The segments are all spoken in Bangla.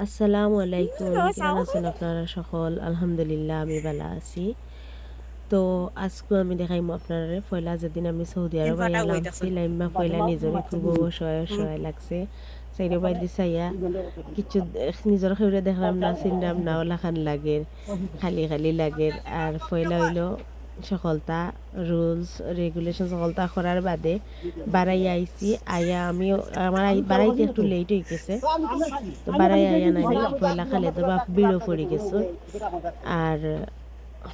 আসসালামু আলাইকুম। কেমন আছেন আপনারা সকল? আলহামদুলিল্লাহ আমি ভালো আছি। তো আজকে আমি দেখাইম আপনারা পয়লা যেদিন আমি সৌদি আরব লাইমা পয়লা নিজরে খুব অসহায় অসহায় লাগছে। সাইডে বাইদি চাইয়া কিছু নিজের খেউরে দেখলাম না চিনলাম না ওলা খান লাগে খালি খালি লাগে আর পয়লা হইল সকলতা রুলস রেগুলেশন সকলতা করার বাদে বাড়াই আইছি আয়া আমি আমার বাড়াইতে একটু লেট হয়ে গেছে। তো বাড়াই আয়া নাই পয়লা খালে তো বাপ বিড়ো পড়ে গেছে। আর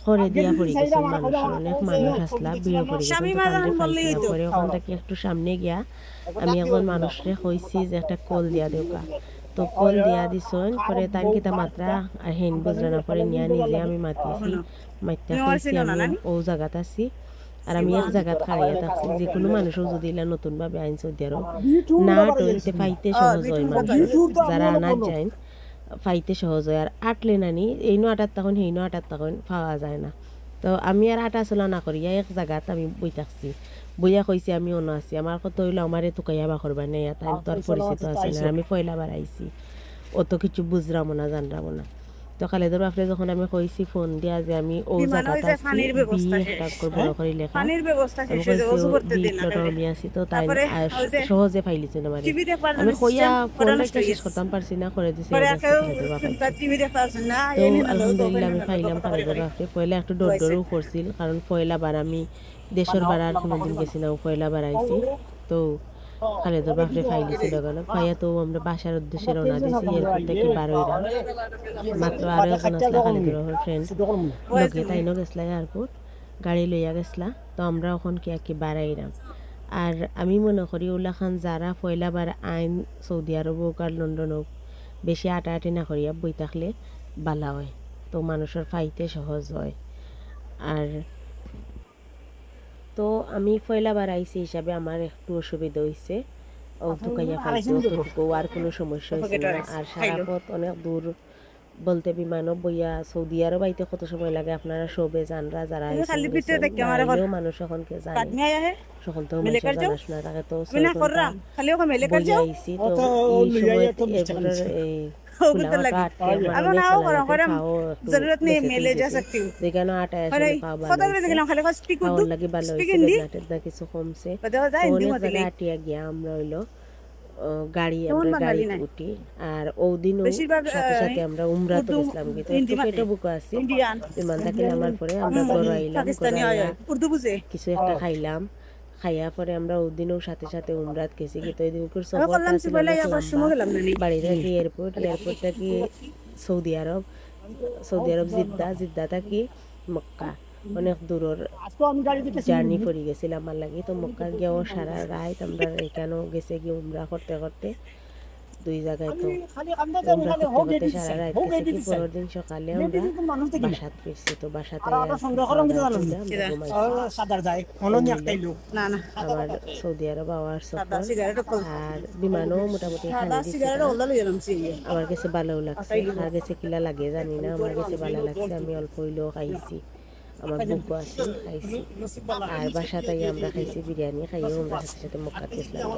করে দিয়া পড়ে গেছে মানুষ অনেক মানুষ আসলা বিড়ো পড়ে গেছে। পরে ওখান থেকে একটু সামনে গিয়া। আমি এখন মানুষরে কইছি যে একটা কল দিয়া দেওকা তো কল দিয়া দিছন পরে তার কিতা মাত্রা আর হেন বুঝরা না পরে নিয়া নিজে আমি মাতিছি মাইতা কইছি আমি ও জায়গাত আছি। আর আমি এক জায়গাত খাড়াইয়া থাকছি যে কোনো মানুষও যদি ইলা নতুন ভাবে আইন সৌদি আরব না টইতে পাইতে সহজ হয় মানুষ যারা আনার যায় ফাইতে সহজ হয়। আর আটলে নানি এই নো আটার তখন সেই নো আটার তখন পাওয়া যায় না। তো আমি আর আটা চলা না করিয়া এক জায়গাত আমি বই থাকছি। বইয়া কইছি আমি অন্য আছি আমার কত হইল আমারে তুকাইয়া বা করবা নেই তাই তোর পরিচিত আছে না আমি পয়লা বার আইছি অত কিছু বুঝরামো না জানরামো না। তো খালেদের বাপরে যখন আমি কইছি ফোন দিয়া যে আমি ও জায়গাতে আছি পানির ব্যবস্থা বিয়ে করে লেখা। পানির ব্যবস্থা শেষ হয়ে অজু করতে দিন না আমি আছি তো তাই সহজে পাইলিছে না মানে। আমি কইয়া ফোনটা শেষ করতাম পারছি না করে দিছি তো আলহামদুলিল্লাহ আমি পাইলাম খালেদের বাপরে পয়লা একটু ডর ডরও করছিল কারণ পয়লা বার আমি দেশের বার আর কোনোদিন গেছি না পয়লা বার আইছি তো খালেদের বাপরে ফাইলিছিল গেল পাইয়া তো আমরা বাসার উদ্দেশ্যে রওনা দিছি এরপর থেকে বার হইলাম মাত্র আরও একজন আসলা খালেদের ফ্রেন্ড তাই তাইনও গেছলা এয়ারপোর্ট গাড়ি লইয়া গেছলা। তো আমরা ওখান কি আর কি বাড়াইলাম আর আমি মনে করি ওলা খান যারা পয়লা বার আইন সৌদি আরব হোক আর লন্ডন হোক বেশি আটাআটি না করিয়া বই থাকলে বালা হয়। তো মানুষের ফাইতে সহজ হয়। আর তো আমি পয়লা বার আইছি হিসাবে আমার একটু অসুবিধা হয়েছে পাইছি অতটুকু আর কোনো সমস্যা হয়েছে না। আর সারা পথ অনেক দূর বলতে বিমানও বইয়া সৌদি আরব আইতে কত সময় লাগে আপনারা সবে জানরা যারা মানুষ এখনকে জানে। সকল তো? জানাশোনা থাকে তো এই সময় এই ও খোলা করতে লাগে। আটকে আমার আমি অনেক নাও ভালো করো লাগে, করম খাও একটু জরুরত নেই বেঁচে মেলে ফেল যা গেছে। सकती हूँ যেখানে আটা আরে আসলে খাওয়া ভালো কত করে হয়েছে। দেখলাম খালি কস স্পিক খাওয়ার উর্দু লাগে ভালো স্পিক হয়েছে হিন্দি বেদনাটের না কিছু কমছে কথা যায় তো হিন্দি অনেক কথা জায়গায় আটিয়া গিয়া আমরা হইলো আহ, গাড়ি আমরা বাঙালি গাড়ি নাই? উঠি আর ওদিনও বেশিরভাগ, সাথে আহ, সাথে আমরা উমরা তো উর্দু, গেছিলাম কিন্তু হিন্দি একটু মাতে। পেটে বুকো আছি ইন্ডিয়ান বিমান থেকে নামার পরে আমরা ঘর আইলাম পাকিস্তানি ঘরে হয় আইয়া উর্দু বুঝে কিছু একটা খাইলাম খাইয়া পরে আমরা ওদিনও সাথে সাথে উমরাত গেছি কিন্তু ওই দিন। বাড়ি থাকি এয়ারপোর্ট এয়ারপোর্ট থাকি Saudi Arab Saudi Arab Jeddah Jeddah থাকি মক্কা। অনেক দূরের জার্নি পড়ে গেছিলাম আমার লাগে তো মক্কা গিয়েও সারা রাত আমরা এখানেও গেছে গিয়ে উমরা করতে করতে। দুই জায়গায় তো পরের দিন সকালে আমরা বাসাত ফিরছি তো বাসাতে সাদার যায়। অনন্য একটাই লোক। না না। আমার সৌদি আরব আওয়ার সিগারেট আর বিমানও মোটামুটি সি আমার কাছে ভালো লাগছে। আর কাছে কিলা লাগে জানি না আমার কাছে ভালো লাগছে। আমি অল্প হইলেও খাইছি। আমার বুকও আছে খাইছি। আর বাসাতেই আমরা খাইছি বিরিয়ানি খাইও আমরা সাথে সাথে মক্কা গেছিলাম